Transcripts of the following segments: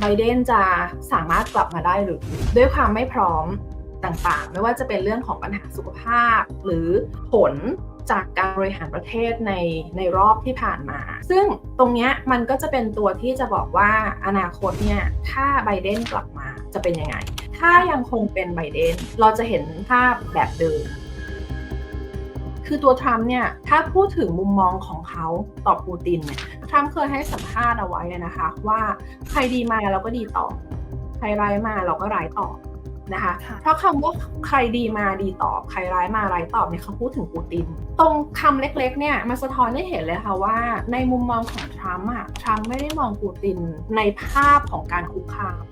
ไบเดนจะสามารถกลับมาได้หรือด้วยความไม่พร้อมต่างๆ ไม่ว่าจะเป็นเรื่องของปัญหาสุขภาพ หรือผลจากการบริหารประเทศในในรอบที่ผ่านมา ซึ่งตรงนี้มันก็จะเป็นตัวที่จะบอกว่าอนาคตเนี่ย ถ้าไบเดนกลับมาจะเป็นยังไง ถ้ายังคงเป็นไบเดน เราจะเห็นภาพแบบเดิม คือตัวทรัมป์เนี่ย ถ้าพูดถึงมุมมองของเขาต่อปูตินเนี่ย ทรัมป์เคยให้สัมภาษณ์เอาไว้นะคะ ว่าใครดีมาเราก็ดีต่อ ใครร้ายมาเราก็ร้ายต่อนะคะ เพราะคำว่าใครดีมาดีตอบ ใครร้ายมาร้ายตอบเนี่ยเขาพูดถึงปูติน ตรงคำเล็กๆเนี่ยมันสะท้อนให้เห็นเลยค่ะว่าในมุมมองของทรัมป์อะทรัมป์ไม่ได้มองปูตินในภาพของการคุกคาม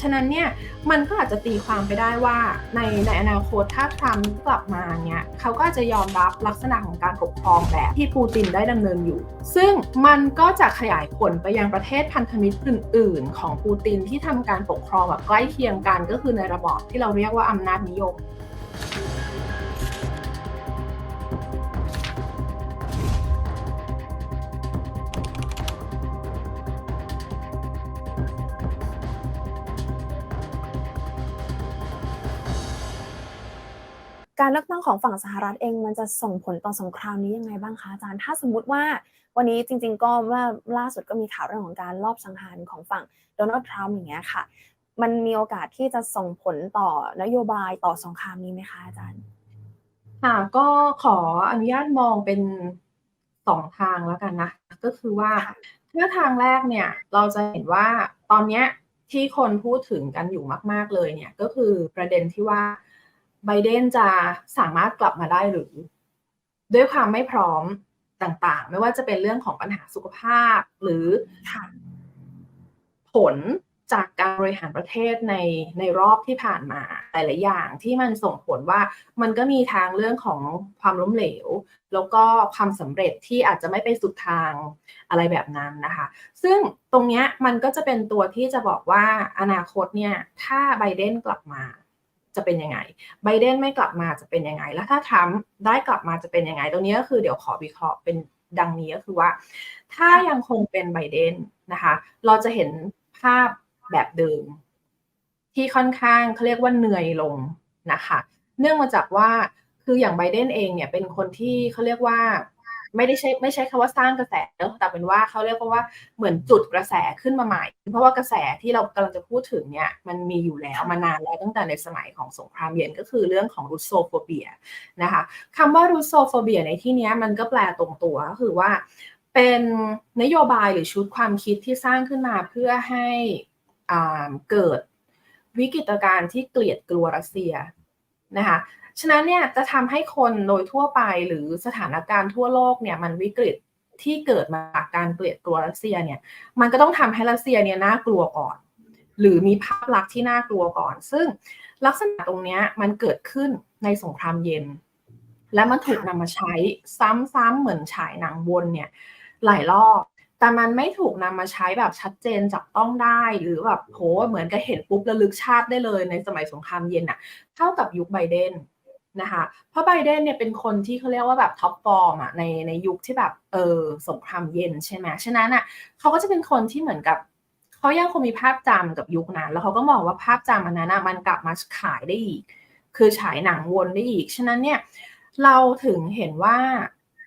ฉะนั้นเนี่ยมันก็อาจจะตีความไปได้ว่าในในอนาคตถ้าทรัมป์กลับมาเนี่ยเขาก็จะยอมรับลักษณะของการปกครองแบบที่ปูตินได้ดำเนินอยู่ ซึ่งมันก็จะขยายผลไปยังประเทศพันธมิตรอื่น ๆ ของปูตินที่ทำการปกครองแบบใกล้เคียงกันก็คือในระบอบที่เราเรียกว่าอำนาจนิยม การเลือกตั้งของฝั่งสหรัฐเองมันจะส่งผลต่อสงครามนี้ยังไงบ้างคะอาจารย์ ถ้าสมมุติว่าวันนี้จริง ๆ ก็ว่าล่าสุดก็มีข่าวเรื่องของการลอบสังหารของฝั่งโดนัลด์ทรัมป์อย่างเงี้ยค่ะ มันมีโอกาสที่จะส่งผลต่อนโยบายต่อสงครามนี้ไหมคะอาจารย์ ค่ะ ก็ขออนุญาตมองเป็นสองทางแล้วกันนะ ก็คือว่าถ้าทางแรกเนี่ยเราจะเห็นว่าตอนเนี้ยที่คนพูดถึงกันอยู่มาก ๆเลยเนี่ยก็คือประเด็นที่ว่า ไบเดนจะสามารถกลับมาได้หรือ ด้วยความไม่พร้อมต่างๆ ไม่ว่าจะเป็นเรื่องของปัญหาสุขภาพ หรือผลจากการบริหารประเทศในในรอบที่ผ่านมาหลายๆอย่างที่มันส่งผลว่ามันก็มีทางเรื่องของความล้มเหลว แล้วก็ความสำเร็จที่อาจจะไม่ไปสุดทางอะไรแบบนั้นนะคะ ซึ่งตรงนี้มันก็จะเป็นตัวที่จะบอกว่าอนาคตเนี่ยถ้าไบเดนกลับมา จะเป็นยังไงไบเดนไม่กลับมาจะเป็นยังไง แล้วถ้าทรัมป์ได้กลับมาจะเป็นยังไง ตรงนี้ก็คือเดี๋ยวขอวิเคราะห์เป็นดังนี้ก็คือว่า ถ้ายังคงเป็นไบเดนนะคะเราจะเห็นภาพแบบเดิม ที่ค่อนข้างเขาเรียกว่าเหนื่อยลงนะคะ เนื่องมาจากว่าคืออย่างไบเดนเองเนี่ยเป็นคนที่เขาเรียกว่า ไม่ได้ใช้ไม่ใช้คำว่าสร้างกระแสเนอะแต่เป็นว่าเขาเรียกว่าเหมือนจุดกระแสขึ้นมาใหม่ เพราะว่ากระแสที่เรากำลังจะพูดถึงเนี่ยมันมีอยู่แล้วมานานแล้วตั้งแต่ในสมัยของสงครามเย็นก็คือเรื่องของรูโซโฟเบียนะคะคำว่ารูโซโฟเบียในที่นี้มันก็แปลตรงตัวก็คือว่า เป็นนโยบายหรือชุดความคิดที่สร้างขึ้นมาเพื่อให้เกิดวิกฤตการณ์ที่เกลียดกลัวรัสเซียนะคะ ฉะนั้นเนี่ยจะทำให้คนโดยทั่วไปหรือสถานการณ์ทั่วโลกเนี่ยมันวิกฤตที่เกิดมาจากการเกลียดกลัวรัสเซียเนี่ย มันก็ต้องทำให้รัสเซียเนี่ยน่ากลัวก่อน หรือมีภาพลักษณ์ที่น่ากลัวก่อน ซึ่งลักษณะตรงนี้มันเกิดขึ้นในสงครามเย็น และมันถูกนำมาใช้ซ้ำๆเหมือนฉายหนังวนเนี่ยหลายรอบแต่มันไม่ถูกนำมาใช้แบบชัดเจนจับต้องได้หรือแบบโหเหมือนกับเห็นปุ๊บระลึกชาติได้เลยในสมัยสงครามเย็นอะเท่ากับยุคไบเดน นะคะเพราะไบเดนเนี่ยเป็นคนที่เขาเรียกว่าแบบท็อปฟอร์มอะในในยุคที่แบบเออสงครามเย็นใช่ไหมฉะนั้นอะเขาก็จะเป็นคนที่เหมือนกับเขายังคงมีภาพจำกับยุคนั้น แล้วเขาก็มองว่าภาพจำอันนั้นมันกลับมาขายได้อีก คือฉายหนังวนได้อีก ฉะนั้นเนี่ยเราถึงเห็นว่า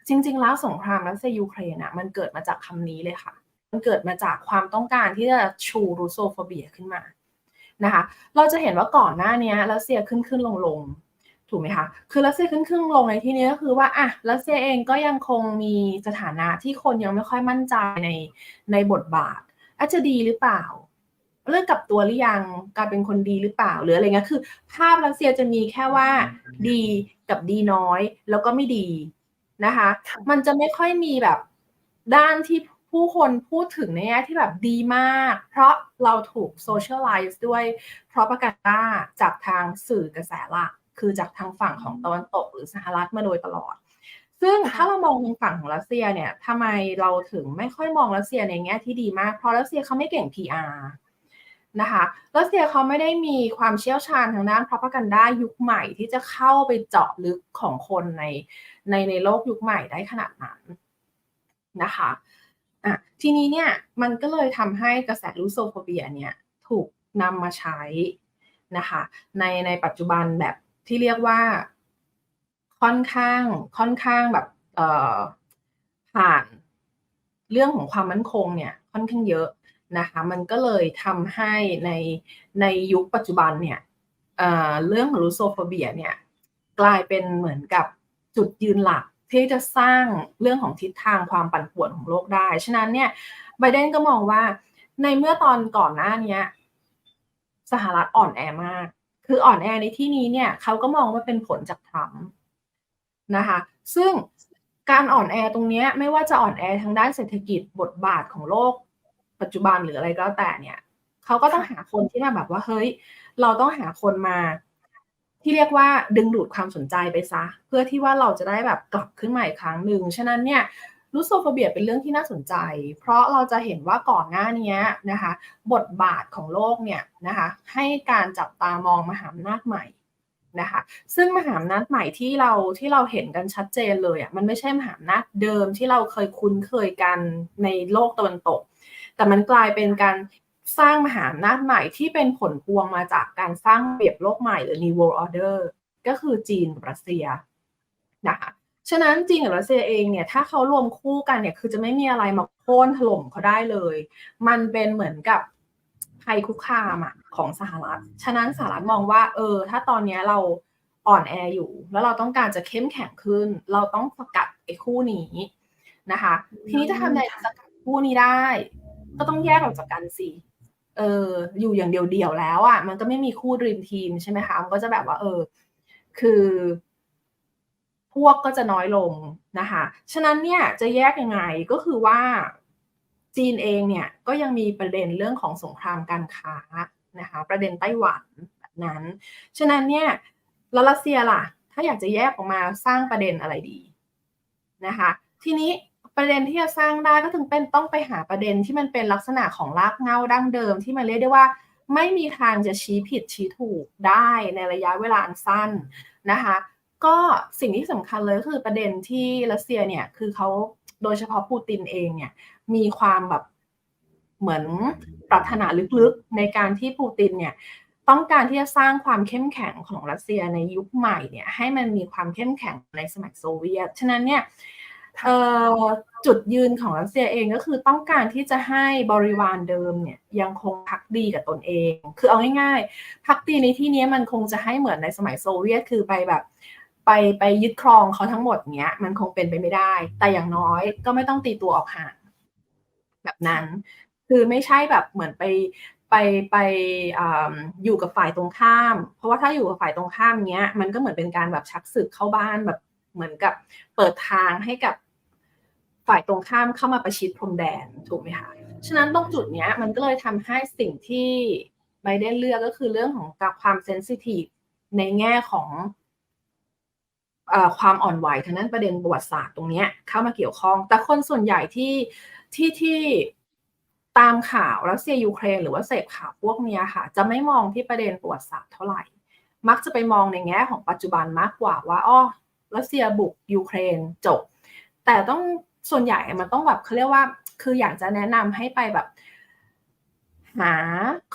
จริง ๆ แล้วสงครามรัสเซียยูเครนอะมันเกิดมาจากคำนี้เลยค่ะ มันเกิดมาจากความต้องการที่จะชูรูโซโฟเบียขึ้นมานะคะ เราจะเห็นว่าก่อนหน้านี้รัสเซียขึ้นขึ้นลงลง ถูกไหมคะ คือรัสเซียขึ้นขึ้นลงในที่นี้ก็คือว่าอะรัสเซียเองก็ยังคงมีสถานะที่คนยังไม่ค่อยมั่นใจในในบทบาท อาจจะดีหรือเปล่า เลือกกับตัวหรือยังการเป็นคนดีหรือเปล่าหรืออะไรเงี้ยคือ ภาพรัสเซียจะมีแค่ว่าดีกับดีน้อย แล้วก็ไม่ดีนะคะ มันจะไม่ค่อยมีแบบด้านที่ผู้คนพูดถึงในแง่ที่แบบดีมาก เพราะเราถูกโซเชียลไลซ์ด้วย เพราะประกาศจากทางสื่อกระแสหลัก คือจากทางฝั่งของตะวันตกหรือสหรัฐมาโดยตลอด ซึ่งถ้าเรามองทางฝั่งของรัสเซียเนี่ยทำไมเราถึงไม่ค่อยมองรัสเซียในแง่ที่ดีมากเพราะรัสเซียเขาไม่เก่ง PR นะคะรัสเซียเขาไม่ได้มีความเชี่ยวชาญทางด้านพ r o p a g a n d a ยุคใหม่ที่จะเข้าไปเจาะลึกของคนในในในโลกยุคใหม่ได้ขนาดนั้นนะคะอะทีนี้เนี่ยมันก็เลยทำให้กระแสรูโซโฟเบียเนี่ยถูกนำมาใช้นะคะในในปัจจุบันแบบ ที่เรียกว่าค่อนข้างค่อนข้างแบบเออผ่านเรื่องของความมั่นคงเนี่ยค่อนข้างเยอะนะคะมันก็เลยทำให้ในในยุคปัจจุบันเนี่ยเอ่อเรื่องของรูโซโฟเบียเนี่ยกลายเป็นเหมือนกับจุดยืนหลักที่จะสร้างเรื่องของทิศทางความปั่นป่วนของโลกได้ ฉะนั้นเนี่ยไบเดนก็มองว่าในเมื่อตอนก่อนหน้านี้สหรัฐอ่อนแอมาก คืออ่อนแอในที่นี้เนี่ยเขาก็มองว่าเป็นผลจากทรัมป์นะคะ ซึ่งการอ่อนแอตรงนี้ไม่ว่าจะอ่อนแอทางด้านเศรษฐกิจบทบาทของโลก ปัจจุบันหรืออะไรก็แล้วแต่เนี่ยเขาก็ต้องหาคนที่มาแบบว่าเฮ้ย เราต้องหาคนมา ที่เรียกว่าดึงดูดความสนใจไปซะ เพื่อที่ว่าเราจะได้แบบกลับขึ้นมาอีกครั้งหนึ่งฉะนั้นเนี่ย รูโซโฟเบียเป็นเรื่องที่น่าสนใจ เพราะเราจะเห็นว่าก่อนหน้านี้นะคะบทบาทของโลกเนี่ยนะคะให้การจับตามองมหาอำนาจใหม่นะคะซึ่งมหาอำนาจใหม่ที่เราที่เราเห็นกันชัดเจนเลยอะมันไม่ใช่มหาอำนาจเดิมที่เราเคยคุ้นเคยกันในโลกตะวันตก แต่มันกลายเป็นการสร้างมหาอำนาจใหม่ที่เป็นผลพวงมาจากการสร้างเปรียบโลกใหม่หรือ New World Order ก็คือจีนกับรัสเซียนะคะ ฉะนั้นจีนกับรัสเซียเองเนี่ยถ้าเขารวมคู่กันเนี่ยคือจะไม่มีอะไรมาโค่นถล่มเขาได้เลย มันเป็นเหมือนกับภัยคุกคามอะของสหรัฐ ฉะนั้นสหรัฐมองว่า เออ ถ้าตอนนี้เราอ่อนแออยู่ แล้วเราต้องการจะเข้มแข็งขึ้น เราต้องสกัดไอ้คู่นี้นะคะ ทีนี้จะทำยังไงสกัดคู่นี้ได้ ก็ต้องแยกออกจากกันสิเอออยู่อย่างเดียวๆแล้วอะ่ะมันก็ไม่มีคู่ดรีมทีมใช่ไหมคะมันก็จะแบบว่า เออ คือ วกก็จะน้อยลงนะคะ ฉะนั้นเนี่ยจะแยกยังไงก็คือว่าจีนเองเนี่ยก็ยังมีประเด็นเรื่องของสงครามการค้านะคะประเด็นไต้หวันแบบนั้น ฉะนั้นเนี่ยแล้วรัสเซียล่ะ ถ้าอยากจะแยกออกมาสร้างประเด็นอะไรดีนะคะทีนี้ประเด็นที่จะสร้างได้ก็ถึงเป็นต้องไปหาประเด็นที่มันเป็นลักษณะของรากเงาดั้งเดิม ที่มันเรียกได้ว่า ไม่มีทางจะชี้ผิดชี้ถูกได้ในระยะเวลาอันสั้นนะคะ ก็สิ่งที่สำคัญเลยก็คือประเด็นที่รัสเซียเนี่ยคือเขาโดยเฉพาะปูตินเองเนี่ยมีความแบบเหมือนปรารถนาลึกๆในการที่ปูตินเนี่ยต้องการที่จะสร้างความเข้มแข็งของรัสเซียในยุคใหม่เนี่ยให้มันมีความเข้มแข็งในสมัยโซเวียต ฉะนั้นเนี่ยจุดยืนของรัสเซียเองก็คือต้องการที่จะให้บริวารเดิมเนี่ยยังคงพักดีกับตนเอง คือเอาง่ายๆพักดีในที่นี้มันคงจะให้เหมือนในสมัยโซเวียตคือไปแบบ ไปไปยึดครองเขาทั้งหมดเนี้ย มันคงเป็นไปไม่ได้ แต่อย่างน้อยก็ไม่ต้องตีตัวออกห่างแบบนั้น คือไม่ใช่แบบเหมือนไปไปไปออยู่กับฝ่ายตรงข้าม เพราะว่าถ้าอยู่กับฝ่ายตรงข้ามเนี้ย มันก็เหมือนเป็นการแบบชักศึกเข้าบ้านแบบเหมือนกับเปิดทางให้กับฝ่ายตรงข้ามเข้ามาประชิดพรมแดนถูกไหมคะฉะนั้นตรงจุดเนี้ยมันก็เลยทำให้สิ่งที่ไบเดนเลือกก็คือเรื่องของความเซนซิทีฟในแง่ของ ความอ่อนไหวทางนั้นประเด็นประวัติศาสตร์ตรงนี้เข้ามาเกี่ยวข้อง แต่คนส่วนใหญ่ที่ที่ที่ตามข่าวรัสเซียยูเครนหรือว่าเสพข่าวพวกนี้ค่ะ จะไม่มองที่ประเด็นประวัติศาสตร์เท่าไหร่ มักจะไปมองในแง่ของปัจจุบันมากกว่าว่าอ้อรัสเซียบุกยูเครนจบ แต่ต้องส่วนใหญ่มันต้องแบบเขาเรียกว่า คืออยากจะแนะนำให้ไปแบบ หา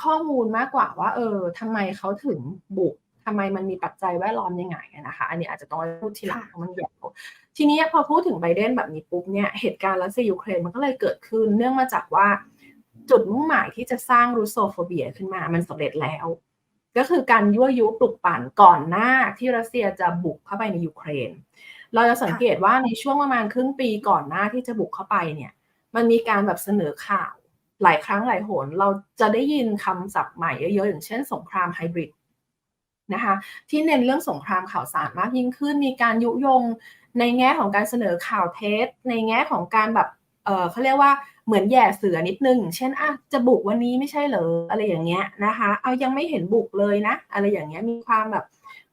ข้อมูลมากกว่าว่า เออทำไมเขาถึงบุก ทำไมมันมีปัจจัยแวดล้อมยังไงนะคะ อันนี้อาจจะต้องพูดทีหลังเพราะมันยาวทีนี้พอพูดถึงไบเดนแบบนี้ปุ๊บเนี่ยเหตุการณ์รัสเซียยูเครนมันก็เลยเกิดขึ้น เนื่องมาจากว่าจุดมุ่งหมายที่จะสร้างรูโซโฟเบียขึ้นมามันสำเร็จแล้ว ก็คือการยั่วยุปลุกปั่นก่อนหน้าที่รัสเซียจะบุกเข้าไปในยูเครน เราจะสังเกตว่าในช่วงประมาณครึ่งปีก่อนหน้าที่จะบุกเข้าไปเนี่ย มันมีการแบบเสนอข่าวหลายครั้งหลายหนเราจะได้ยินคำศัพท์ใหม่เยอะๆอย่างเช่นสงครามไฮบริด นะคะที่เน้นเรื่องสงครามข่าวสารมากยิ่งขึ้น มีการยุยงในแง่ของการเสนอข่าวเท็จในแง่ของการแบบเออเขาเรียกว่าเหมือนแย่เสือนิดนึง เช่นอะจะบุกวันนี้ไม่ใช่เหรออะไรอย่างเงี้ยนะคะ เอายังไม่เห็นบุกเลยนะ อะไรอย่างเงี้ยมีความแบบ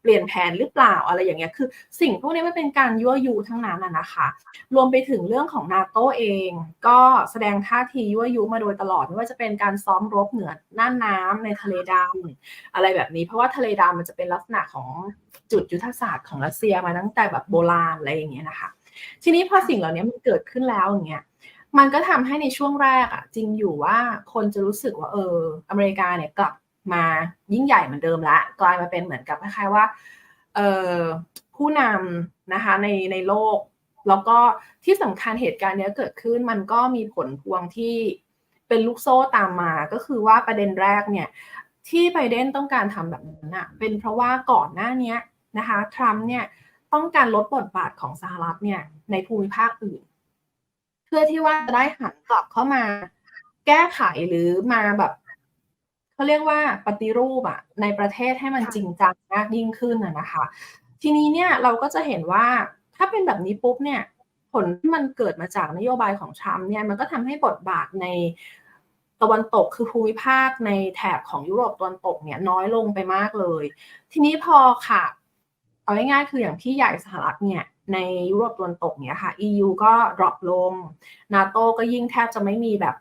เปลี่ยนแผนหรือเปล่าอะไรอย่างเงี้ยคือ สิ่งพวกนี้มันเป็นการยั่วยุทั้งนั้นนะคะ รวมไปถึงเรื่องของนาโตเอง ก็แสดงท่าทียั่วยุมาโดยตลอดไม่ว่าจะเป็นการซ้อมรบเหนือน่านน้ำในทะเลดำอะไรแบบนี้ เพราะว่าทะเลดำมันจะเป็นลักษณะของจุดยุทธศาสตร์ของรัสเซียมาตั้งแต่แบบโบราณอะไรอย่างเงี้ยนะคะ ทีนี้พอสิ่งเหล่านี้มันเกิดขึ้นแล้วอย่างเงี้ยมันก็ทำให้ในช่วงแรกอะจริงอยู่ว่าคนจะรู้สึกว่าเอออเมริกาเนี่ยกลับ มายิ่งใหญ่เหมือนเดิมละกลายมาเป็นเหมือนกับคล้ายๆว่าผู้นำนะคะในในโลก แล้วก็ที่สำคัญเหตุการณ์นี้เกิดขึ้นมันก็มีผลพวงที่เป็นลูกโซ่ตามมาก็คือว่าประเด็นแรกเนี่ยที่ไบเดนต้องการทำแบบนั้นอะเป็นเพราะว่าก่อนหน้านี้นะคะทรัมป์เนี่ยต้องการลดบทบาทของสหรัฐเนี่ยในภูมิภาคอื่น เพื่อที่ว่าจะได้หันกลับเข้ามาแก้ไขหรือมาแบบ เขาเรียกว่าปฏิรูปอะในประเทศให้มันจริงจังมากยิ่งขึ้นอะนะคะ ทีนี้เนี่ยเราก็จะเห็นว่าถ้าเป็นแบบนี้ปุ๊บเนี่ยผลที่มันเกิดมาจากนโยบายของทรัมป์เนี่ยมันก็ทำให้บทบาทในตะวันตกคือภูมิภาคในแถบของยุโรปตะวันตกเนี่ยน้อยลงไปมากเลย ทีนี้พอค่ะเอาง่ายๆคืออย่างพี่ใหญ่สหรัฐเนี่ยในยุโรปตะวันตกเนี่ยค่ะ EU ก็ดรอปลง นาโตก็ยิ่งแทบจะไม่มีแบบ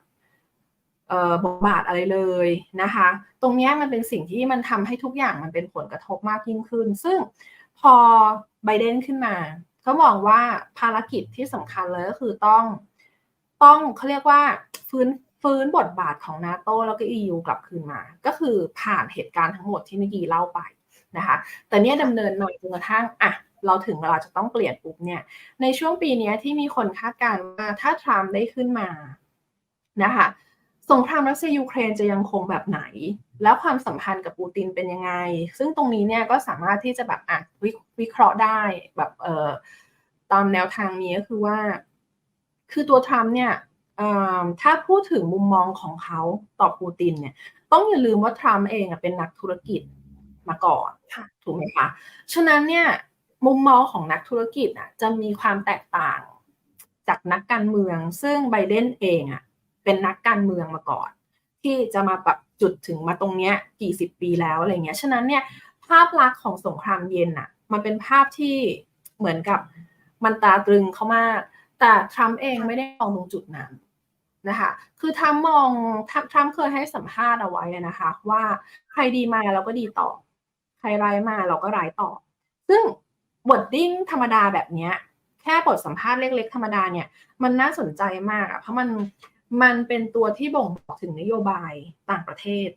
บทบาทอะไรเลยนะคะ ตรงนี้มันเป็นสิ่งที่มันทำให้ทุกอย่างมันเป็นผลกระทบมากยิ่งขึ้น ซึ่งพอไบเดนขึ้นมาเขามองว่าภารกิจที่สำคัญเลยก็คือต้องต้องเขาเรียกว่าฟื้นฟื้นบทบาทของนาโตแล้วก็ EU กลับคืนมา ก็คือผ่านเหตุการณ์ทั้งหมดที่เมื่อกี้เล่าไปนะคะ แต่เนี้ยดำเนินมาจนกระทั่งอะเราถึงเวลาจะต้องเปลี่ยนปุ๊บเนี่ย ในช่วงปีนี้ที่มีคนคาดการณ์ว่าถ้าทรัมป์ได้ขึ้นมานะคะ สงครามรัสเซียยูเครนจะยังคงแบบไหน แล้วความสัมพันธ์กับปูตินเป็นยังไง ซึ่งตรงนี้เนี่ยก็สามารถที่จะแบบอะวิเคราะห์ได้แบบเอ่อตามแนวทางนี้ก็คือว่า คือตัวทรัมป์เนี่ยถ้าพูดถึงมุมมองของเขาต่อปูตินเนี่ย ต้องอย่าลืมว่าทรัมป์เองเป็นนักธุรกิจมาก่อนถูกไหมคะฉะนั้นเนี่ยมุมมองของนักธุรกิจอะจะมีความแตกต่างจากนักการเมือง ซึ่งไบเดนเองอะ เป็นนักการเมืองมาก่อน ที่จะมาแบบจุดถึงมาตรงเนี้ยกี่สิบปีแล้วอะไรเงี้ยฉะนั้นเนี่ยภาพลักษณ์ของสงครามเย็นอะมันเป็นภาพที่เหมือนกับมันตาตรึงเขามาก แต่ทรัมป์เองไม่ได้มองตรงจุดนั้นนะคะ คือทรัมป์มองทรัมป์เคยให้สัมภาษณ์เอาไว้นะคะ ว่าใครดีมาเราก็ดีต่อ ใครร้ายมาเราก็ร้ายต่อ ซึ่งบทดิ้งธรรมดาแบบนี้แค่บทสัมภาษณ์เล็ก ๆ ธรรมดาเนี่ย มันน่าสนใจมากอะเพราะมัน มันเป็นตัวที่บ่งบอกถึงนโยบายต่างประเทศ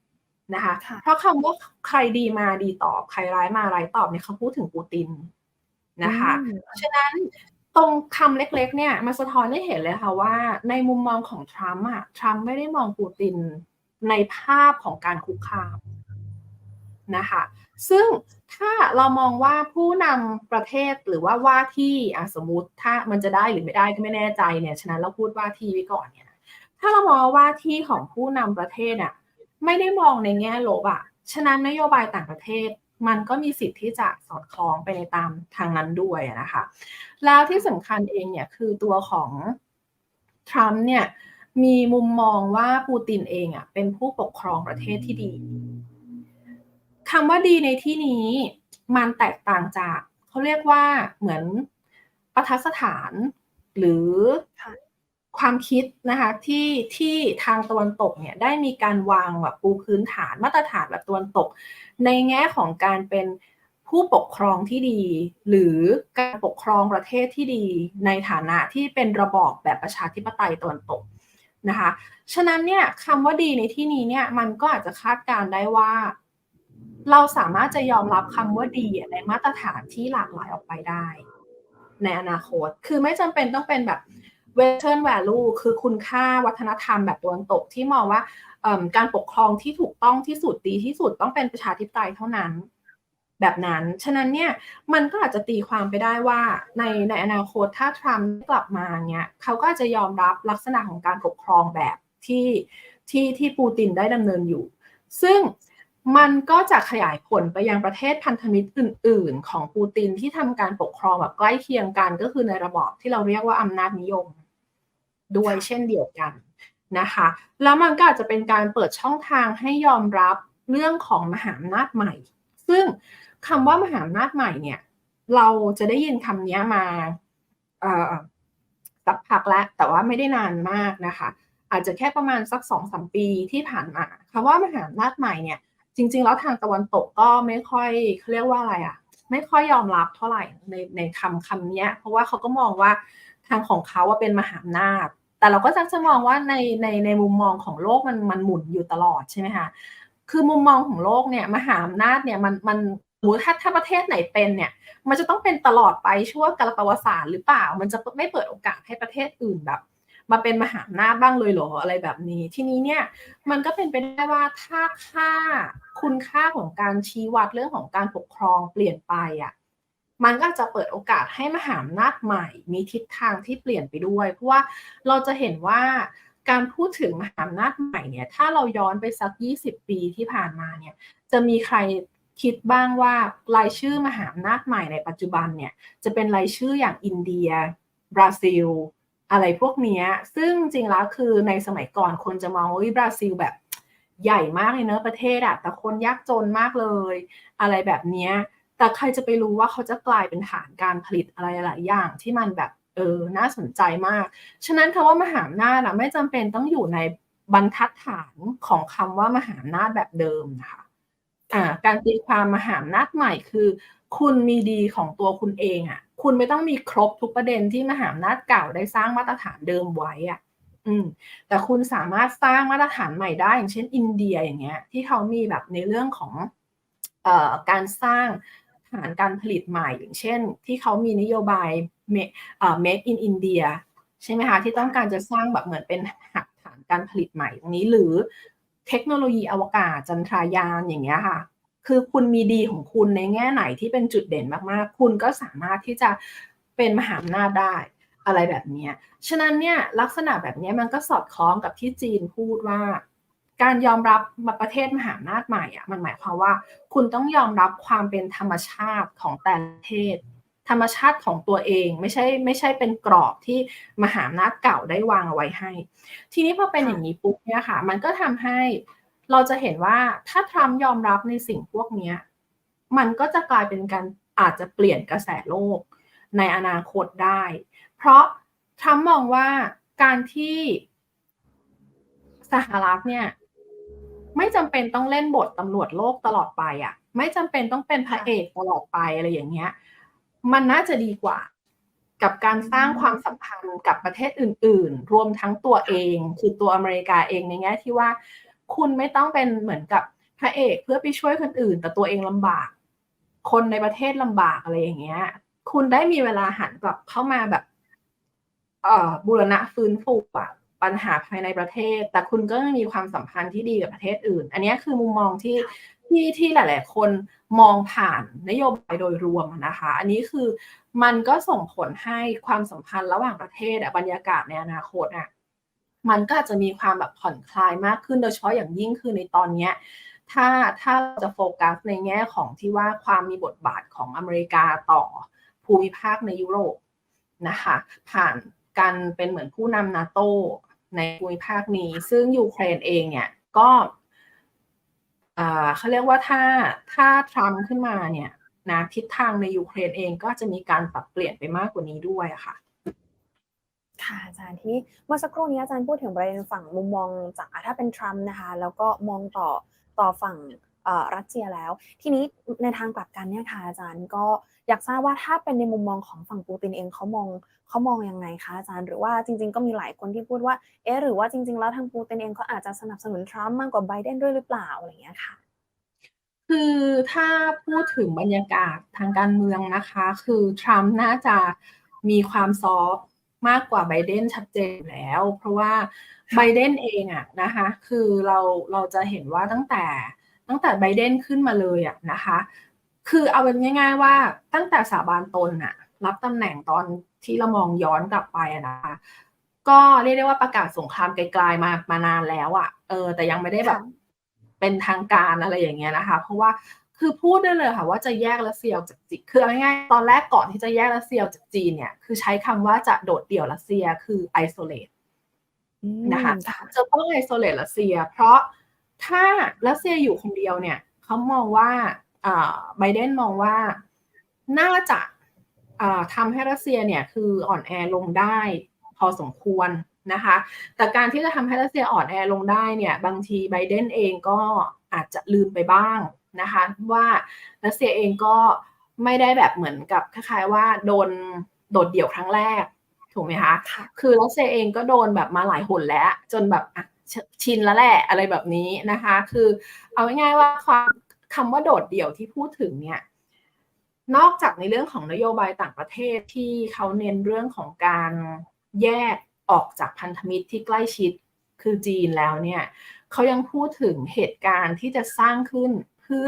นะคะ เพราะคำว่าใครดีมาดีตอบ ใครร้ายมาร้ายตอบเนี่ยเขาพูดถึงปูตินนะคะฉะนั้นตรงคำเล็กๆ เนี่ยมาสะท้อนให้เห็นเลยค่ะว่าในมุมมองของทรัมป์อะทรัมป์ไม่ได้มองปูตินในภาพของการคุกคามนะคะซึ่งถ้าเรามองว่าผู้นำประเทศหรือว่าว่าที่สมมติถ้ามันจะได้หรือไม่ได้ก็ไม่แน่ใจเนี่ยฉะนั้นเราพูดว่าที่ไว้ก่อนเนี่ย ถ้าเรามองว่าที่ของผู้นำประเทศอะไม่ได้มองในแง่ลบอะฉะนั้นนโยบายต่างประเทศมันก็มีสิทธิ์ที่จะสอดคล้องไปในตามทางนั้นด้วยนะคะ แล้วที่สำคัญเองเนี่ยคือตัวของทรัมป์เนี่ยมีมุมมองว่าปูตินเองอะเป็นผู้ปกครองประเทศที่ดีคำว่าดีในที่นี้มันแตกต่างจากเขาเรียกว่าเหมือนประทัสถาน หรือ ความคิดนะคะที่ที่ทางตะวันตกเนี่ยได้มีการวางแบบปูพื้นฐานมาตรฐานแบบตะวันตก ในแง่ของการเป็นผู้ปกครองที่ดี หรือการปกครองประเทศที่ดีในฐานะที่เป็นระบอบแบบประชาธิปไตยตะวันตกนะคะฉะนั้นเนี่ยคำว่าดีในที่นี้เนี่ยมันก็อาจจะคาดการได้ว่า เราสามารถจะยอมรับคำว่าดีในมาตรฐานที่หลากหลายออกไปได้ ในอนาคต คือไม่จำเป็นต้องเป็นแบบ Western value คือคุณค่าวัฒนธรรมแบบตะวันตกที่มองว่าการปกครองที่ถูกต้องที่สุดดีที่สุดต้องเป็นประชาธิปไตยเท่านั้น แบบนั้น ฉะนั้นเนี่ยมันก็อาจจะตีความไปได้ว่าในในอนาคตถ้าทรัมป์กลับมาเนี่ยเขาก็จะยอมรับลักษณะของการปกครองแบบที่ที่ที่ปูตินได้ดำเนินอยู่ ซึ่งมันก็จะขยายผลไปยังประเทศพันธมิตรอื่น ๆ ของปูตินที่ทำการปกครองแบบใกล้เคียงกันก็คือในระบอบที่เราเรียกว่าอำนาจนิยม ด้วยเช่นเดียวกันนะคะ แล้วมันก็อาจจะเป็นการเปิดช่องทางให้ยอมรับเรื่องของมหาอำนาจใหม่ ซึ่งคำว่ามหาอำนาจใหม่เนี่ย เราจะได้ยินคำนี้มาสักพักแล้วแต่ว่าไม่ได้นานมากนะคะ อาจจะแค่ประมาณสักสองสามปีที่ผ่านมาคำว่ามหาอำนาจใหม่เนี่ย จริง ๆ แล้วทางตะวันตกก็ไม่ค่อยเขาเรียกว่าอะไรอะ่ะ ไม่ค่อยยอมรับเท่าไหร่ในในคำคำนี้เพราะว่าเขาก็มองว่าทางของเขาว่าเป็นมหาอำนาจ แต่เราก็จะจะมองว่าในในในมุมมองของโลกมันมันหมุนอยู่ตลอดใช่ไหมคะคือมุมมองของโลกเนี่ยมหาอำนาจเนี่ยมันมันสมมติถ้าถ้าประเทศไหนเป็นเนี่ย มันจะต้องเป็นตลอดไปชั่วกาลประวัติศาสตร์หรือเปล่า มันจะไม่เปิดโอกาสให้ประเทศอื่นแบบ มาเป็นมหาอำนาจบ้างเลยเหรออะไรแบบนี้ ทีนี้เนี่ยมันก็เป็นไปได้ว่าถ้าค่าคุณค่าของการชี้วัดเรื่องของการปกครองเปลี่ยนไปอะ มันก็จะเปิดโอกาสให้มหาอำนาจใหม่ มีทิศทางที่เปลี่ยนไปด้วย เพราะว่าเราจะเห็นว่าการพูดถึงมหาอำนาจใหม่เนี่ย ถ้าเราย้อนไปสัก 20 ปีที่ผ่านมาเนี่ย จะมีใครคิดบ้างว่ารายชื่อมหาอำนาจใหม่ในปัจจุบันเนี่ย จะเป็นรายชื่ออย่างอินเดีย บราซิล อะไรพวกเนี้ยซึ่งจริงแล้วคือในสมัยก่อนคนจะมองว่าบราซิลแบบใหญ่มากเลยเนอะประเทศอะแต่คนยากจนมากเลย อะไรแบบเนี้ย แต่ใครจะไปรู้ว่าเขาจะกลายเป็นฐานการผลิตอะไรหลายอย่างที่มันแบบเออน่าสนใจมาก ฉะนั้นคำว่ามหาอำนาจอะไม่จำเป็นต้องอยู่ในบรรทัดฐานของคำว่ามหาอำนาจแบบเดิมนะคะอ่าการตีความมหาอำนาจใหม่คือ คุณมีดีของตัวคุณเองอะ่ะ คุณไม่ต้องมีครบทุกประเด็นที่มหาอำนาจเก่าได้สร้างมาตรฐานเดิมไว้อะ่ะอืมแต่คุณสามารถสร้างมาตรฐานใหม่ได้อย่างเช่นอินเดียอย่างเงี้ยที่เขามีแบบในเรื่องของเอ่อการสร้าง ฐานการผลิตใหม่อย่างเช่น ที่เขามีนโยบายเอ่อ made in India ใช่ไหมคะที่ต้องการจะสร้างแบบเหมือนเป็นหักฐานการผลิตใหม่ตรงนี้หรือเทคโนโลยีอวกาศจันทรายานอย่างเงี้ยค่ะ คือคุณมีดีของคุณในแง่ไหนที่เป็นจุดเด่นมากๆ คุณก็สามารถที่จะเป็นมหาอำนาจได้อะไรแบบนี้ฉะนั้นเนี่ยลักษณะแบบนี้มันก็สอดคล้องกับที่จีนพูดว่า การยอมรับมาประเทศมหาอำนาจใหม่อะมันหมายความว่า คุณต้องยอมรับความเป็นธรรมชาติของแต่ละประเทศ ธรรมชาติของตัวเองไม่ใช่ไม่ใช่เป็นกรอบที่มหาอำนาจเก่าได้วางเอาไว้ให้ ทีนี้พอเป็นอย่างนี้ปุ๊บเนี่ยค่ะ มันก็ทำให้เราจะเห็นว่าถ้าทรัมป์ยอมรับในสิ่งพวกนี้มันก็จะกลายเป็นการอาจจะเปลี่ยนกระแสโลกในอนาคตได้ เพราะทรัมป์มองว่าการที่สหรัฐเนี่ย ไม่จำเป็นต้องเล่นบทตำรวจโลกตลอดไปอะ่ะ ไม่จำเป็นต้องเป็นพระเอกตลอดไปอะไรอย่างเงี้ย มันน่าจะดีกว่า กับการสร้างความสัมพันธ์กับประเทศอื่น ๆ รวมทั้งตัวเองคือตัวอเมริกาเองในแง่ที่ว่า คุณไม่ต้องเป็นเหมือนกับพระเอกเพื่อไปช่วยคนอื่น แต่ตัวเองลำบาก คนในประเทศลำบากอะไรอย่างเงี้ย คุณได้มีเวลาหันกลับเข้ามาแบบ เอ่อบูรณะฟื้นฟูอะ ปัญหาภายในประเทศ แต่คุณก็มีความสัมพันธ์ที่ดีกับประเทศอื่น อันนี้คือมุมมองที่ที่ที่หลาย ๆ คนมองผ่านนโยบายโดยรวมนะคะ อันนี้คือมันก็ส่งผลให้ความสัมพันธ์ระหว่างประเทศบรรยากาศในอนาคตอะมันก็อาจจะมีความแบบผ่อนคลายมากขึ้นโดยเฉพาะอย่างยิ่งคือในตอนเนี้ยถ้าถ้าเราจะโฟกัสในแง่ของที่ว่าความมีบทบาทของอเมริกาต่อภูมิภาคในยุโรปนะคะผ่านการเป็นเหมือนผู้นำนาโต ในภูมิภาคนี้ ซึ่งยูเครนเองเนี่ยก็เขาเรียกว่าถ้าถ้าทรัมป์ขึ้นมาเนี่ยนะทิศทางในยูเครนเองก็จะมีการปรับเปลี่ยนไปมากกว่านี้ด้วยค่ะค่ะอาจารย์ทีนี้เมื่อสักครู่นี้อาจารย์พูดถึงประเด็นฝั่งมุมมองจากถ้าเป็นทรัมป์นะคะ แล้วก็มองต่อต่อฝั่ง รัสเซียแล้ว ทีนี้ในทางกลับกันเนี่ยค่ะอาจารย์ก็อยากทราบว่าถ้าเป็นในมุมมองของฝั่งปูตินเองเขามองเขามองยังไงคะอาจารย์หรือว่าจริง ๆ ก็มีหลายคนที่พูดว่าเอ๊ะหรือว่าจริง ๆ แล้วทางปูตินเองเขาอาจจะสนับสนุนทรัมป์มากกว่าไบเดนด้วยหรือเปล่าอะไรอย่างเงี้ยค่ะคือถ้าพูดถึงบรรยากาศทางการเมืองนะคะ คือทรัมป์น่าจะมีความซอฟมากกว่าไบเดนชัดเจนแล้ว เพราะว่าไบเดนเองอะนะคะ คือเราเราจะเห็นว่าตั้งแต่ ตั้งแต่ไบเดนขึ้นมาเลยอะนะคะ คือเอาเป็นง่าย ๆ ว่าตั้งแต่สาบานตนอะรับตำแหน่งตอนที่เรามองย้อนกลับไปนะคะก็เรียกได้ว่าประกาศสงครามไกลๆมามานานแล้วอะเออ แต่ยังไม่ได้แบบเป็นทางการอะไรอย่างเงี้ยนะคะ เพราะว่าคือพูดได้เลยค่ะว่าจะแยกรัสเซียออกจากจีนคือง่ายๆตอนแรกก่อนที่จะแยกรัสเซียออกจากจีนเนี่ยคือใช้คำว่าจะโดดเดี่ยวรัสเซียคือ isolate นะคะจะต้องไอโซเลตรัสเซีย เพราะ ถ้ารัสเซียอยู่คนเดียวเนี่ยเขามองว่าไบเดนมองว่าน่าจะทำให้รัสเซียเนี่ยคืออ่อนแอลงได้พอสมควรนะคะ แต่การที่จะทำให้รัสเซียอ่อนแอลงได้เนี่ยบางทีไบเดนเองก็อาจจะลืมไปบ้างนะคะว่ารัสเซียเองก็ไม่ได้แบบเหมือนกับคล้ายๆว่าโดนโดดเดี่ยวครั้งแรกถูกไหมคะค่ะคือรัสเซียเองก็โดนแบบมาหลายหนแล้ว จนแบบอะ ชินแล้วแหละอะไรแบบนี้นะคะ คือเอาง่ายๆว่าความคำว่าโดดเดี่ยวที่พูดถึงเนี่ยนอกจากในเรื่องของนโยบายต่างประเทศที่เขาเน้นเรื่องของการแยกออกจากพันธมิตรที่ใกล้ชิดคือจีนแล้วเนี่ยเขายังพูดถึงเหตุการณ์ที่จะสร้างขึ้นเพื่อ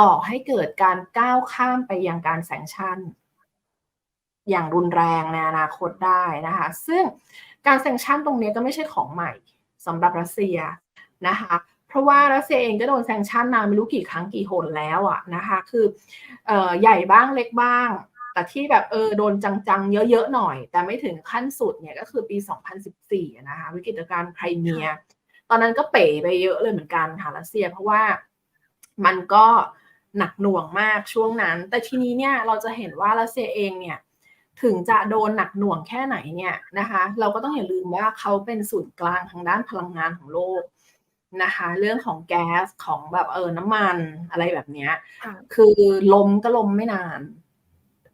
ก่อให้เกิดการก้าวข้ามไปยังการแซงชั่น อย่างรุนแรงในอนาคตได้นะคะ ซึ่งการแซงชั่นตรงนี้ก็ไม่ใช่ของใหม่ สำหรับรัสเซียนะคะเพราะว่ารัสเซียเองก็โดนแซงชั่นมาไม่รู้กี่ครั้งกี่หนแล้วอะนะคะคือเอ่อใหญ่บ้างเล็กบ้าง แต่ที่แบบเออโดนจังๆ เยอะๆหน่อย แต่ไม่ถึงขั้นสุดเนี่ยก็คือปี 2014 นะคะวิกฤตการณ์ไครเมีย ตอนนั้นก็เป๋ไปเยอะเลยเหมือนกันค่ะรัสเซีย เพราะว่ามันก็หนักหน่วงมากช่วงนั้น แต่ทีนี้เนี่ยเราจะเห็นว่ารัสเซียเองเนี่ย ถึงจะโดนหนักหน่วงแค่ไหนเนี่ยนะคะ เราก็ต้องอย่าลืมว่าเขาเป็นศูนย์กลางทางด้านพลังงานของโลกนะคะ เรื่องของแก๊สของแบบเออน้ำมันอะไรแบบเนี้ยค่ะคือล้มก็ล้มไม่นาน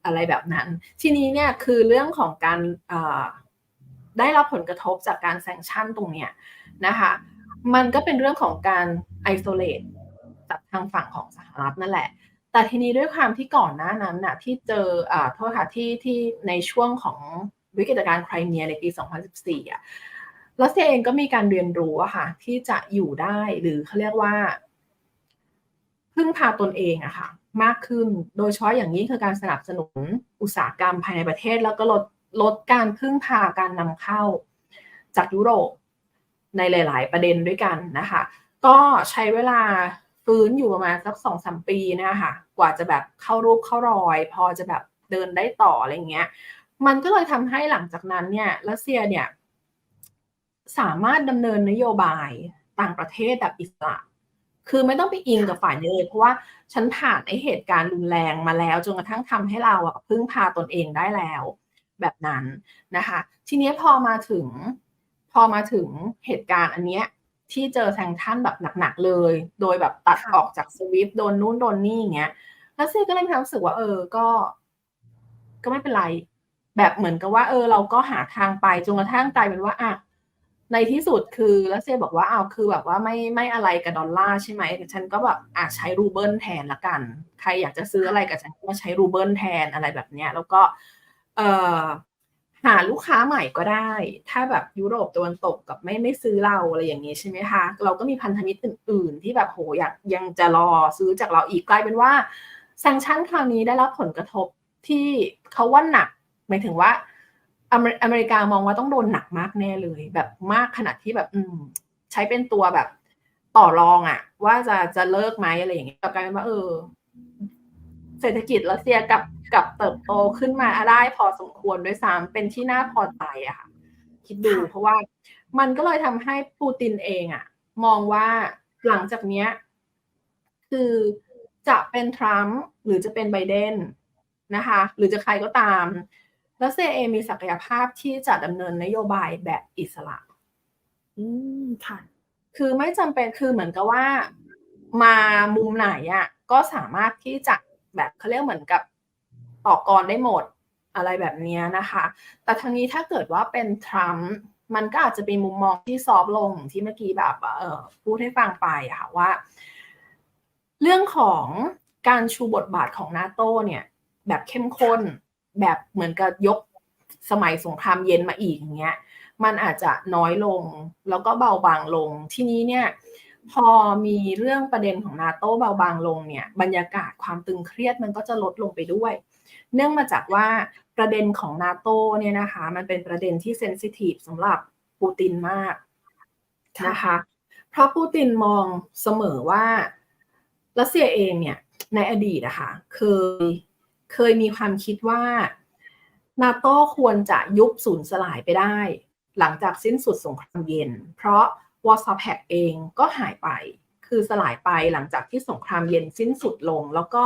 อะไรแบบนั้น ทีนี้เนี่ยคือเรื่องของการอ่าได้รับผลกระทบจากการแซงชั่นตรงเนี้ยนะคะ มันก็เป็นเรื่องของการไอโซเลตจากทางฝั่งของสหรัฐนั่นแหละ แต่ทีนี้ด้วยความที่ก่อนหน้านั้นน่ะที่เจออ่าโทษค่ะที่ที่ในช่วงของวิกฤตการณ์ไครเมียในปี 2014อะรัสเซียเองก็มีการเรียนรู้อะค่ะที่จะอยู่ได้หรือเขาเรียกว่าพึ่งพาตนเองอะค่ะมากขึ้นโดยเฉพาะอย่างยิ่งคือการสนับสนุนอุตสาหกรรมภายในประเทศ แล้วก็ลดลดการพึ่งพาการนำเข้าจากยุโรปในหลาย ๆ ประเด็นด้วยกันนะคะ ก็ใช้เวลา ฟื้นอยู่ประมาณสักสองสามปีนะคะกว่าจะแบบเข้ารูปเข้ารอย พอจะแบบเดินได้ต่ออะไรเงี้ย มันก็เลยทำให้หลังจากนั้นเนี่ยรัสเซียเนี่ยสามารถดำเนินนโยบายต่างประเทศแบบอิสระ คือไม่ต้องไปอิงกับฝ่ายเลย เพราะว่าฉันผ่านไอเหตุการณ์รุนแรงมาแล้วจนกระทั่งทำให้เราอะพึ่งพาตนเองได้แล้ว แบบนั้นนะคะ ทีนี้พอมาถึงพอมาถึงเหตุการณ์อันเนี้ย ที่เจอแซงชั่นแบบหนักๆเลย โดยแบบตัดค่ะออกจากสวิฟโดนนู่นโดนนี่อย่างเงี้ยรัสเซียก็เลยมีความรู้สึกว่าเออก็ ก็ไม่เป็นไร แบบเหมือนกับว่า เออ เราก็หาทางไปจนกระทั่งกลายเป็นว่าอะในที่สุดคือรัสเซียบอกว่าเอาวคือแบบว่าไม่ไม่อะไรกับดอลลาร์ใช่ไหมฉันก็แบบอะใช้รูเบิลแทนละกัน ใครอยากจะซื้ออะไรกับฉันก็ใช้รูเบิลแทนอะไรแบบเนี้ย แล้วก็ เอ่อ หาลูกค้าใหม่ก็ได้ ถ้าแบบยุโรปตะวันตกกับไม่ไม่ซื้อเราอะไรอย่างนี้ใช่ไหมคะ เราก็มีพันธมิตรอื่น ๆ ที่แบบโหอยากยังจะรอซื้อจากเราอีกกลายเป็นว่าแซงชั่นคราวนี้ได้รับผลกระทบที่เขาว่าหนักหมายถึงว่าอเมริกามองว่าต้องโดนหนักมากแน่เลย แบบมากขนาดที่แบบอืมใช้เป็นตัวแบบต่อรองอะว่าจะจะเลิกไหมอะไรอย่างเงี้ยกลายเป็นว่าเออ เศรษฐกิจรัสเซียกลับกลับเติบโตขึ้นมาได้พอสมควรด้วยซ้ำเป็นที่น่าพอใจอะค่ะ คิดดูค่ะเพราะว่ามันก็เลยทำให้ปูตินเองอะมองว่าหลังจากเนี้ย คือจะเป็นทรัมป์หรือจะเป็นไบเดนนะคะ หรือจะใครก็ตามรัสเซียเองมีศักยภาพที่จะดำเนินนโยบายแบบอิสระ อืมค่ะ คือไม่จำเป็นคือเหมือนกับว่า มามุมไหนอะ ก็สามารถที่จะ แบบเขาเรียกเหมือนกับต่อกรได้หมดอะไรแบบนี้นะคะ แต่ทางนี้ถ้าเกิดว่าเป็นทรัมป์มันก็อาจจะเป็นมุมมองที่ซอฟลงที่เมื่อกี้แบบเออพูดให้ฟังไปอะค่ะว่า เรื่องของการชูบทบาทของนาโตเนี่ย แบบเข้มข้นแบบเหมือนกับยกสมัยสงครามเย็นมาอีกอย่างเงี้ยมันอาจจะน้อยลงแล้วก็เบาบางลงที่นี้เนี่ย พอมีเรื่องประเด็นของนาโต้เบาบางลงเนี่ยบรรยากาศความตึงเครียดมันก็จะลดลงไปด้วย เนื่องมาจากว่าประเด็นของนาโต้เนี่ยนะคะ มันเป็นประเด็นที่เซนซิทีฟสำหรับปูตินมากนะคะเพราะปูตินมองเสมอว่ารัสเซียเองเนี่ยในอดีตอะคะเคยเคยมีความคิดว่านาโต้ควรจะยุบสูญสลายไปได้ หลังจากสิ้นสุดสงครามเย็น เพราะ วอร์ซอแพกเองก็หายไป คือสลายไปหลังจากที่สงครามเย็นสิ้นสุดลง แล้วก็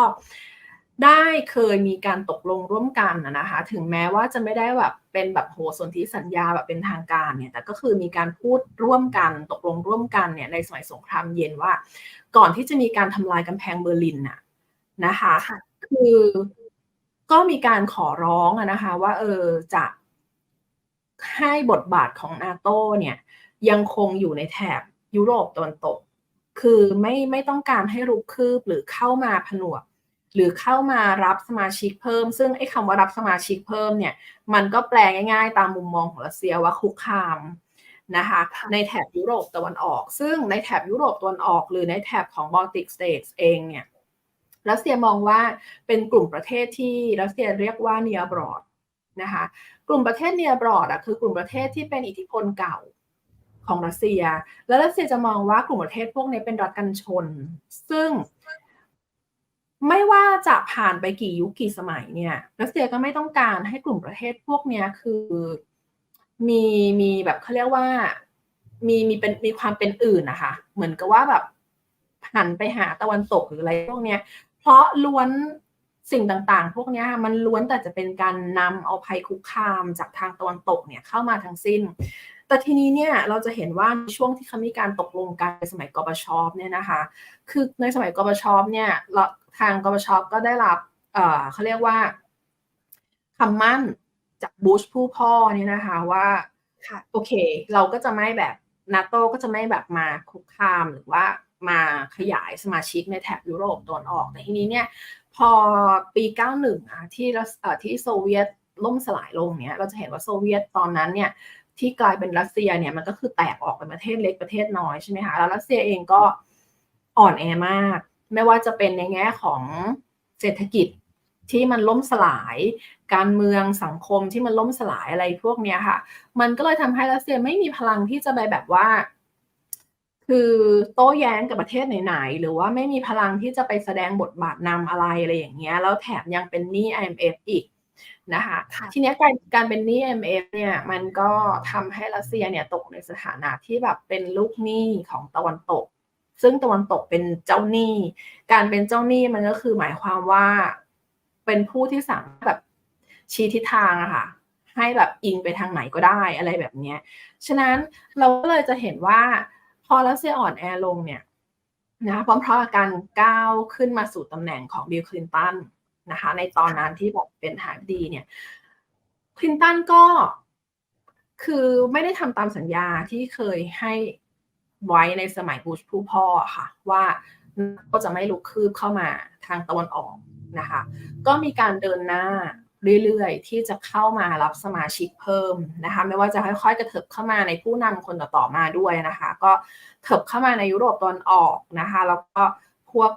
ได้เคยมีการตกลงร่วมกันนะนะคะ ถึงแม้ว่าจะไม่ได้แบบเป็นแบบโหสนธิสัญญาแบบเป็นทางการเนี่ย แต่ก็คือมีการพูดร่วมกันตกลงร่วมกันเนี่ยในสมัยสงครามเย็นว่า ก่อนที่จะมีการทำลายกำแพงเบอร์ลินน่ะนะคะค่ะคือก็มีการขอร้องอะนะคะ ว่าเออจะให้บทบาทของนาโตเนี่ย ยังคงอยู่ในแถบยุโรปตะวันตก คือไม่ไม่ต้องการให้รุกคืบหรือเข้ามาผนวก หรือเข้ามารับสมาชิกเพิ่ม ซึ่งไอ้คำว่ารับสมาชิกเพิ่มเนี่ย มันก็แปลง่าย ๆ ตามมุมมองของรัสเซียว่าคุกคามนะคะในแถบยุโรปตะวันออก ซึ่งในแถบยุโรปตะวันออก หรือในแถบของบอลติกสเตทเองเนี่ยรัสเซียมองว่าเป็นกลุ่มประเทศที่รัสเซียเรียกว่าเนียบรอดนะคะกลุ่มประเทศเนียบรอดอะคือกลุ่มประเทศที่เป็นอิทธิพลเก่า ของรัสเซีย แล้วรัสเซียจะมองว่ากลุ่มประเทศพวกนี้เป็นรัฐกันชน ซึ่งไม่ว่าจะผ่านไปกี่ยุคกี่สมัยเนี่ย รัสเซียก็ไม่ต้องการให้กลุ่มประเทศพวกนี้คือมีมีแบบเขาเรียกว่ามีมีเป็นมีความเป็นอื่นนะคะเหมือนกับว่าแบบหันไปหาตะวันตกหรืออะไรพวกเนี้ย เพราะล้วนสิ่งต่างๆ พวกนี้มันล้วนแต่จะเป็นการนำเอาภัยคุกคามจากทางตะวันตกเนี่ยเข้ามาทั้งสิ้น แต่ทีนี้เนี่ยเราจะเห็นว่าในช่วงที่เขามีการตกลงกันในสมัยกบชอปเนี่ยนะคะ คือในสมัยกบชอปเนี่ยทางกบชอปก็ได้รับเอ่อเขาเรียกว่าคำมั่นจากบูชผู้พ่อเนี่ยนะคะว่าค่ะโอเค เราก็จะไม่แบบนาโตก็จะไม่แบบมาคุกคามหรือว่ามาขยายสมาชิกในแถบยุโรปตะวันออกแต่ทีนี้เนี่ยพอปี 91อะที่รัสเอ่อที่โซเวียตล่มสลายลงเนี่ยเราจะเห็นว่าโซเวียตตอนนั้นเนี่ย ที่กลายเป็นรัสเซียเนี่ยมันก็คือแตกออกเป็นประเทศเล็กประเทศน้อยใช่ไหมคะแล้วรัสเซียเองก็อ่อนแอมาก ไม่ว่าจะเป็นในแง่ของเศรษฐกิจที่มันล่มสลาย การเมืองสังคมที่มันล่มสลายอะไรพวกเนี้ยค่ะ มันก็เลยทำให้รัสเซียไม่มีพลังที่จะไปแบบว่า คือโต้แย้งกับประเทศไหนๆหรือว่าไม่มีพลังที่จะไปแสดงบทบาทนำอะไรอะไรอย่างเงี้ยแล้วแถมยังเป็นหนี้ IMF อีก นะคะค่ะทีเนี้ยการการเป็นหนี้ IMF เนี่ยมันก็ทำให้รัสเซียเนี่ยตกในสถานะที่แบบเป็นลูกหนี้ของตะวันตก ซึ่งตะวันตกเป็นเจ้าหนี้ การเป็นเจ้าหนี้มันก็คือหมายความว่าเป็นผู้ที่สามารถแบบชี้ทิศทางอะค่ะให้แบบอิงไปทางไหนก็ได้อะไรแบบเนี้ยฉะนั้นเราก็เลยจะเห็นว่าพอรัสเซียอ่อนแอลงเนี่ยนะพร้อมๆกับการก้าวขึ้นมาสู่ตำแหน่งของบิลคลินตัน นะคะ ในตอนนั้นที่แบบเป็นทารดีเนี่ยคลินตันก็คือไม่ได้ทำตามสัญญาที่เคยให้ไว้ในสมัยบูชผู้พ่อค่ะ ว่าก็จะไม่ลุกคืบเข้ามาทางตะวันออกนะคะ ก็มีการเดินหน้าเรื่อยๆ ที่จะเข้ามารับสมาชิกเพิ่มนะคะ ไม่ว่าจะค่อยๆกระเถิบเข้ามาในผู้นำคนต่อๆมาด้วยนะคะ ก็เถิบเข้ามาในยุโรปตอนออกนะคะ แล้วก็พวก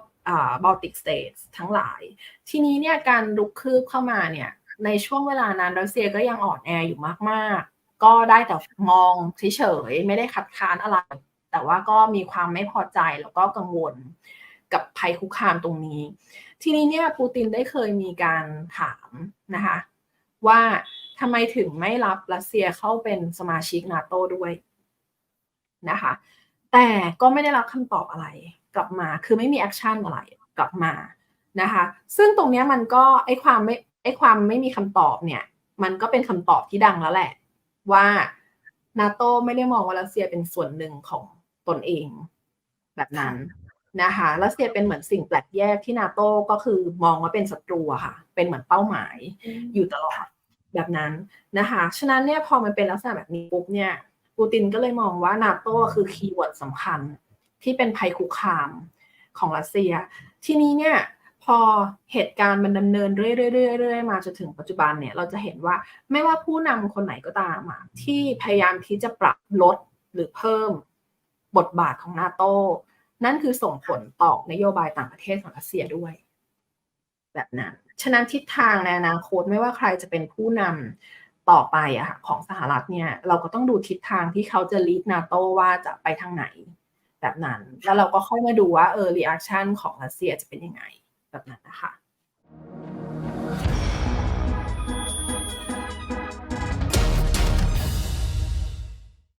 บอลติกสเตททั้งหลาย ทีนี้เนี่ยการลุกคืบเข้ามาเนี่ยในช่วงเวลานั้นรัสเซียก็ยังอ่อนแออยู่มากๆ ก็ได้แต่มองเฉยๆไม่ได้คัดค้านอะไร แต่ว่าก็มีความไม่พอใจแล้วก็กังวลกับภัยคุกคามตรงนี้ ทีนี้เนี่ยปูตินได้เคยมีการถามนะคะว่าทำไมถึงไม่รับรัสเซียเข้าเป็นสมาชิกนาโตด้วยนะคะแต่ก็ไม่ได้รับคำตอบอะไร กลับมา คือไม่มีแอคชั่นอะไรกลับมานะคะ ซึ่งตรงนี้มันก็ไอความไม่ไอความไม่มีคำตอบเนี่ย มันก็เป็นคำตอบที่ดังแล้วแหละ ว่านาโตไม่ได้มองว่ารัสเซียเป็นส่วนหนึ่งของตนเองแบบนั้นนะคะรัสเซียเป็นเหมือนสิ่งแปลกแยกที่นาโต้ก็คือมองว่าเป็นศัตรูอะค่ะ เป็นเหมือนเป้าหมายอยู่ตลอดแบบนั้นนะคะ ฉะนั้นเนี่ยพอมันเป็นลักษณะแบบนี้ปุ๊บเนี่ยปูตินก็เลยมองว่านาโต้คือคีย์เวิร์ดสำคัญ ที่เป็นภัยคุกคามของรัสเซีย ทีนี้เนี่ยพอเหตุการณ์มันดำเนินเรื่อยๆๆมาจนถึงปัจจุบันเนี่ยเราจะเห็นว่าไม่ว่าผู้นำคนไหนก็ตามที่พยายามที่จะปรับลดหรือเพิ่มบทบาทของนาโต้นั่นคือส่งผลต่อนโยบายต่างประเทศของรัสเซียด้วย แบบนั้น ฉะนั้นทิศทางในอนาคตไม่ว่าใครจะเป็นผู้นำต่อไปอะค่ะของสหรัฐเนี่ยเราก็ต้องดูทิศทางที่เขาจะลีดนาโตว่าจะไปทางไหน แบบนั้น แล้วเราก็ค่อยมาดูว่าเออรีแอคชั่นของรัสเซียจะเป็นยังไงแบบนั้นนะคะ